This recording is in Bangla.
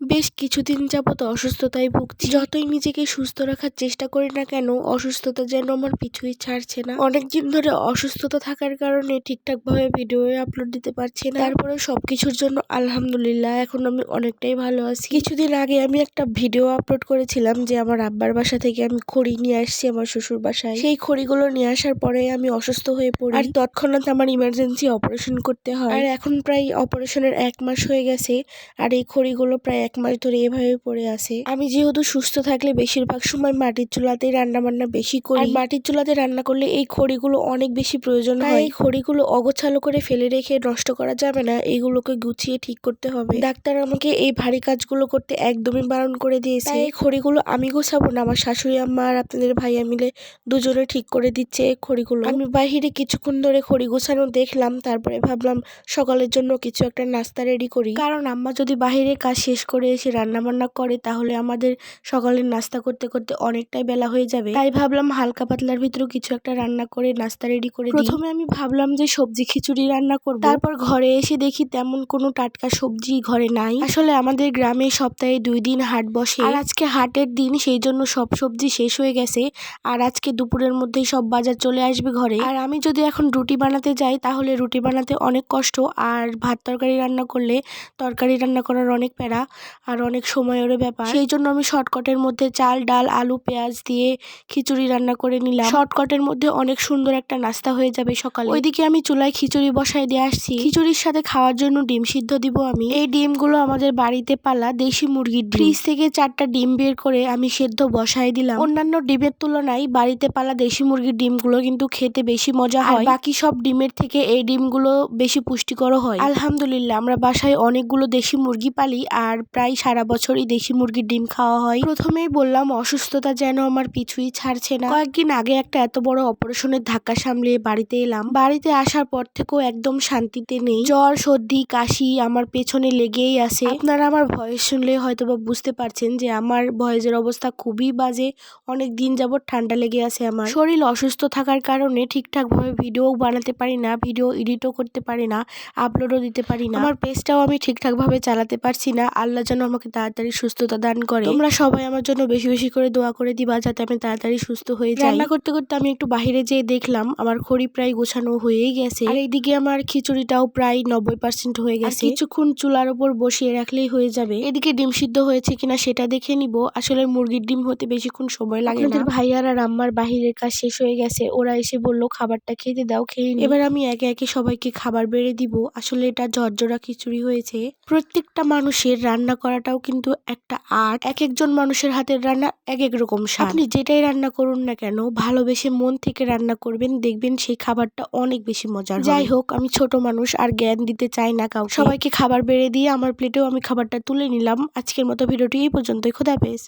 বেশ কিছুদিন যাবত অসুস্থতায় ভুগছি। যতই নিজেকে সুস্থ রাখার চেষ্টা করি না কেন, অসুস্থতা যেন আমার পিছুই ছাড়ছে না। অনেকদিন ধরে অসুস্থতা থাকার কারণে ঠিকঠাক ভাবে ভিডিও আপলোড দিতে পারছি না। তারপরে সবকিছুর জন্য আলহামদুলিল্লাহ, এখন আমি অনেকটাই ভালো আছি। কিছুদিন আগে আমি একটা ভিডিও আপলোড করেছিলাম যে আমার আব্বার বাসা থেকে আমি খড়ি নিয়ে আসছি আমার শ্বশুর বাসায়। সেই খড়িগুলো নিয়ে আসার পরে আমি অসুস্থ হয়ে পড়ি। আর তৎক্ষণাৎ আমার ইমার্জেন্সি অপারেশন করতে হয়। আর এখন প্রায় অপারেশনের এক মাস হয়ে গেছে। আর এই খড়িগুলো প্রায় এক মাস ধরে এভাবে পড়ে আছে। আমি যেহেতু সুস্থ থাকলে বেশিরভাগ সময় মাটির চুলাতেই রান্না বান্না বেশি করি। মাটির চুলাতে রান্না করলে এই খড়িগুলো অনেক বেশি প্রয়োজন হয়। এই খড়িগুলো অগোছালো করে ফেলে রেখে নষ্ট করা যাবে না। এইগুলোকে গুছিয়ে ঠিক করতে হবে। ডাক্তার আমাকে এই ভারী কাজগুলো করতে একদমই বারণ করে দিয়েছে। এই খড়িগুলো আমি গোছাবো না। আমার শাশুড়ি আম্মা আর আপনাদের ভাইয়া মিলে দুজনে ঠিক করে দিচ্ছে এই খড়িগুলো। আমি বাহিরে কিছুক্ষণ ধরে খড়ি গোছানো দেখলাম তারপরে ভাবলাম সকালের জন্য কিছু একটা নাস্তা রেডি করি। কারণ আম্মা যদি বাহিরে কাজ শেষ করে এসে রান্না বান্না করে, তাহলে আমাদের সকালের নাস্তা করতে করতে অনেকটাই বেলা হয়ে যাবে। তাই ভাবলাম হালকা পাতলার ভিতরে কিছু একটা রান্না করে, নাস্তা রেডি করে প্রথমে আমি ভাবলাম যে সবজি খিচুড়ি রান্না করব। তারপর ঘরে এসে দেখি তেমন কোনো টাটকা সবজি ঘরে নাই। আসলে আমাদের গ্রামে সপ্তাহে দুই দিন হাট বসে। আর আজকে হাটের দিন, সেই জন্য সব সবজি শেষ হয়ে গেছে। আর আজকে দুপুরের মধ্যেই সব বাজার চলে আসবে ঘরে। আর আমি যদি এখন রুটি বানাতে যাই, তাহলে রুটি বানাতে অনেক কষ্ট। আর ভাত তরকারি রান্না করলে তরকারি রান্না করার অনেক প্যারা। আর অনেক সময়েরও ব্যাপার। সেই জন্য আমি শর্টকাটের মধ্যে চাল, ডাল, আলু, পেঁয়াজ দিয়ে খিচুড়ি রান্না করে নিলাম। শর্টকাটের মধ্যে অনেক সুন্দর একটা নাস্তা হয়ে যাবে সকালে। ওইদিকে আমি চুলায় খিচুড়ি বসাই দিয়ে আসছি। খিচুড়ির সাথে খাওয়ার জন্য ডিম সিদ্ধ দিব আমি। এই ডিমগুলো আমাদের বাড়িতে পালা দেশি মুরগির ফ্রিজ থেকে চারটা ডিম বের করে আমি সেদ্ধ বসাই দিলাম। অন্যান্য ডিমের তুলনায় বাড়িতে পালা দেশি মুরগির ডিমগুলো কিন্তু খেতে বেশি মজা হয়। বাকি সব ডিমের থেকে এই ডিমগুলো বেশি পুষ্টিকর হয়। আলহামদুলিল্লাহ, আমরা বাসায় অনেকগুলো দেশি মুরগি পালি আর প্রায় সারা বছরই দেশি মুরগির ডিম খাওয়া হয়। প্রথমেই বললাম, অসুস্থতা যেন আমার পিছুই ছাড়ছে না। কয়েকদিন আগে একটা এত বড় অপারেশনের ধাক্কা সামলে বাড়িতে এলাম। বাড়িতে আসার পর থেকেও একদম শান্তিতে নেই। জ্বর, সর্দি, কাশি আমার পেছনে লেগেই আছে। আপনারা আমার ভয়েস শুনলে হয়তো বা বুঝতে পারছেন যে আমার ভয়েসের অবস্থা খুবই বাজে। অনেক দিন যাবত ঠান্ডা লেগে আছে আমার। শরীর অসুস্থ থাকার কারণে ঠিকঠাক ভাবে ভিডিও বানাতে পারি না, ভিডিও এডিটও করতে পারি না, আপলোডও দিতে পারি না। আমার পেজটাও আমি ঠিকঠাক ভাবে চালাতে পারছি না। আল্লাহ যেন আমাকে তাড়াতাড়ি সুস্থতা দান করে। তোমরা সবাই আমার জন্য বেশি বেশি করে দোয়া করে দিবা যাতে আমি তাড়াতাড়ি সুস্থ হয়ে যাই। রান্না করতে করতে আমি একটু বাহিরে যেয়ে দেখলাম আমার খড়ি প্রায় গোছানো হয়েই গেছে। আর এইদিকে আমার খিচুড়িটাও প্রায় নব্বই পার্সেন্ট হয়ে গেছে। কিছুক্ষণ চুলার উপর বসিয়ে রাখলেই হয়ে যাবে। এদিকে ডিম সিদ্ধ হয়েছে কিনা সেটা দেখে নিব। আসলে মুরগির ডিম হতে বেশিক্ষণ সময় লাগে না। ভাইয়ার আর আম্মার বাহিরের কাজ শেষ হয়ে গেছে। ওরা এসে বলল খাবারটা খেতে দাও খেয়ে এবার আমি একে একে সবাইকে খাবার বেড়ে দিব। আসলে এটা ঝরঝরা খিচুড়ি হয়েছে। প্রত্যেকটা মানুষের রান্না করাটাও কিন্তু একটা আর্ট। এক একজন মানুষের হাতের রান্না এক এক রকম স্বাদ। আপনি যেটাই রান্না করুন না কেন ভালোবেসে মন থেকে রান্না করবেন দেখবেন সেই খাবারটা অনেক বেশি মজার যাই হোক আমি ছোট মানুষ আর জ্ঞান দিতে চাই না কাউকে। সবাইকে খাবার বেড়ে দিয়ে আমার প্লেটেও আমি খাবারটা তুলে নিলাম। আজকের মতো ভিডিওটি এই পর্যন্তই। খোদা খোদাফেজ